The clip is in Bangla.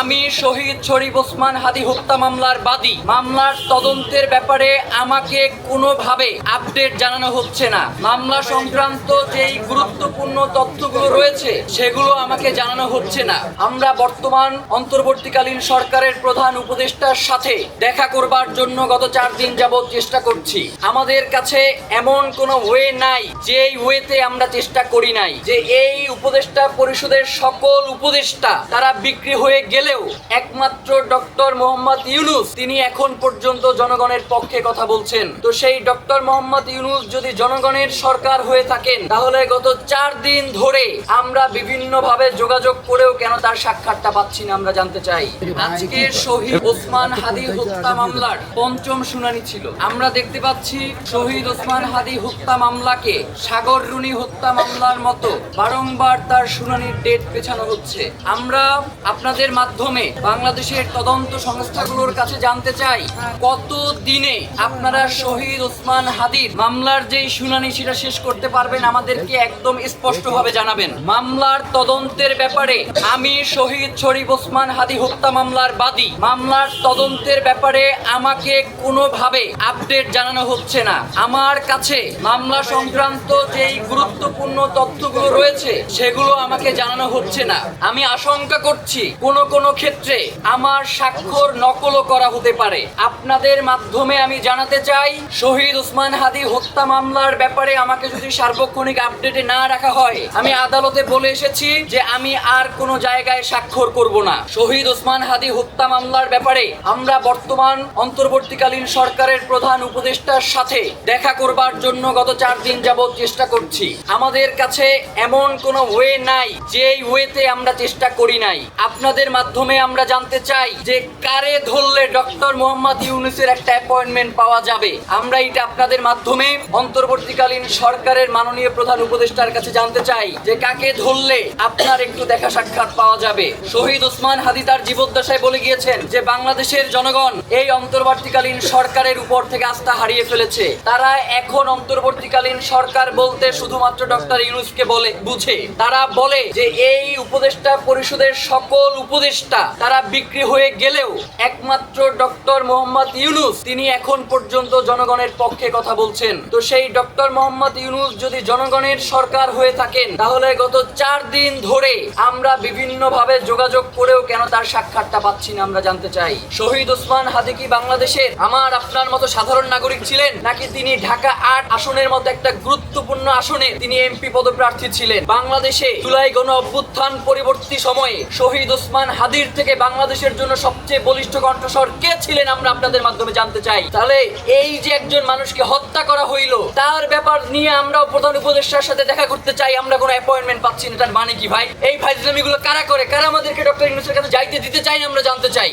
আমি শহীদ শরীফ ওসমান হাদি হত্যা মামলার বাদী। মামলার তদন্তের ব্যাপারে আমাকে কোনোভাবে আপডেট জানানো হচ্ছে না। মামলা সংক্রান্ত যেই গুরুত্বপূর্ণ তথ্যগুলো রয়েছে, সেগুলো আমাকে জানানো হচ্ছে না। আমরা বর্তমান অন্তর্বর্তীকালীন সরকারের প্রধান উপদেষ্টার সাথে দেখা করবার জন্য গত চার দিন যাবৎ চেষ্টা করছি। আমাদের কাছে এমন কোনো ওয়ে নাই, যেই ওয়েতে আমরা চেষ্টা করি নাই, যে এই উপদেষ্টা পরিষদের সকল উপদেষ্টা তারা বিক্রি হয়ে গেলেও একমাত্র ডক্টর মোহাম্মদ ইউনুস তিনি এখন পর্যন্ত জনগণের পক্ষে কথা বলছেন। তো সেই ডক্টর মোহাম্মদ ইউনুস যদি জনগণের সরকার হয়ে থাকেন তাহলে গত চার দিন ধরে আমরা বিভিন্ন ভাবে যোগাযোগ করেও কেন তার সাক্ষাৎটা পাচ্ছি না আমরা জানতে চাই। আজকে শহীদ ওসমান হাদি হত্যা মামলার পঞ্চম শুনানি ছিল। আমরা দেখতে পাচ্ছি শহীদ ওসমান হাদি হত্যা মামলাকে সাগর রুনি হত্যা মামলার মতো বারংবার তার শুনানির ডেট পেছানো হচ্ছে। আমরা আপনাদের মাধ্যমে বাংলাদেশের তদন্ত সংস্থাগুলোর কাছে জানতে চাই কত দিনে আপনারা শহীদ ওসমান হাদির মামলার যেই শুনানি সেটা শেষ করতে পারবেন আমাদেরকে একদম স্পষ্টভাবে জানাবেন। মামলার তদন্তের ব্যাপারে আমি শহীদ শরীফ ওসমান হাদি হত্যা মামলার বাদী। মামলার তদন্তের ব্যাপারে আমাকে কোনোভাবে আপডেট জানানো হচ্ছে না। আমার কাছে মামলা সংক্রান্ত যেই গুরুত্বপূর্ণ তথ্যগুলো রয়েছে, সেগুলো আমাকে জানানো হচ্ছে না। আমি আশঙ্কা করছি কোন কোন ক্ষেত্রে আমার স্বাক্ষর নকলও করা হতে পারে। আপনাদের মাধ্যমে আমি জানাতে চাই, শহীদ ওসমান হাদি হত্যা মামলার ব্যাপারে আমাকে যদি সার্বক্ষণিক আপডেটে না রাখা হয়, আমি আদালতে বলে এসেছি যে আমি আর কোনো জায়গায় স্বাক্ষর করব না। শহীদ ওসমান হাদি হত্যা মামলার ব্যাপারে আমরা বর্তমান অন্তর্বর্তীকালীন সরকারের প্রধান উপদেষ্টার সাথে দেখা করবার জন্য গত চার দিন যাবৎ চেষ্টা করছি। আমাদের কাছে এমন কোনো ওয়ে নাই, যেই ওয়েতে আমরা চেষ্টা করি নাই। আপনাদের মাধ্যমে আমরা জানতে চাই যে কারে ধরলে ডক্টর মোহাম্মদ ইউনুসের একটা অ্যাপয়েন্টমেন্ট পাওয়া যাবে। আমরা এটা আপনাদের মাধ্যমে অন্তর্বর্তীকালীন সরকারের মাননীয় প্রধান উপদেষ্টার কাছে জানতে চাই যে কাকে ধরলে আপনার একটু দেখা সাক্ষাৎ পাওয়া যাবে। শহীদ ওসমান হাদি তার জীবদ্দশায় বলে গিয়েছেন যে বাংলাদেশের জনগণ এই অন্তর্বর্তীকালীন সরকারের উপর থেকে আস্থা হারিয়ে ফেলেছে। তারা এখন অন্তর্বর্তীকালীন সরকার বলতে শুধুমাত্র ডক্টর ইউনুসকে বলে, বুঝে। তারা বলে যে এই উপদেষ্টা পরিষদের সকল উপদেষ্টা তারা বিক্রি হয়ে গেলেও একমাত্র ডক্টর মোহাম্মদ ইউনুস তিনি এখন পর্যন্ত জনগণের পক্ষে কথা বলছেন। তো সেই ডক্টর মোহাম্মদ ইউনুস যদি জনগণের সরকার হয়ে থাকেন, তাহলে গত চার দিন ধরে আমরা বিভিন্ন ভাবে যোগাযোগ করেও কেন তার সাক্ষাৎটা পাচ্ছি না আমরা জানতে চাই। শহীদ ওসমান হাদি কি বাংলাদেশের আমার আপনার মতো সাধারণ নাগরিক ছিলেন, নাকি তিনি ঢাকা আট আসনের মতো একটা গুরুত্বপূর্ণ আসনে তিনি এমপি পদপ্রার্থী ছিলেন? বাংলাদেশে জুলাই গণ অভ্যুত্থান পরিবর্তী সময়ে শহীদ ওসমান হাদির থেকে বাংলাদেশের জন্য সবচেয়ে বলিষ্ঠ কণ্ঠস্বর কে ছিলেন আমরা আপনাদের মাধ্যমে জানতে চাই। তাহলে এই যে একজন মানুষকে হত্যা করা হইল, তার ব্যাপার নিয়ে আমরাও প্রধান উপদেষ্টার সাথে দেখা করতে চাই। আমরা কোনো অ্যাপয়েন্টমেন্ট পাচ্ছি না, তার মানে কি ভাই? এই ফাইজলামিগুলো কারা করে? কারা আমাদেরকে ডক্টর ইউনুসের কাছে যাইতে দিতে চাই আমরা জানতে চাই।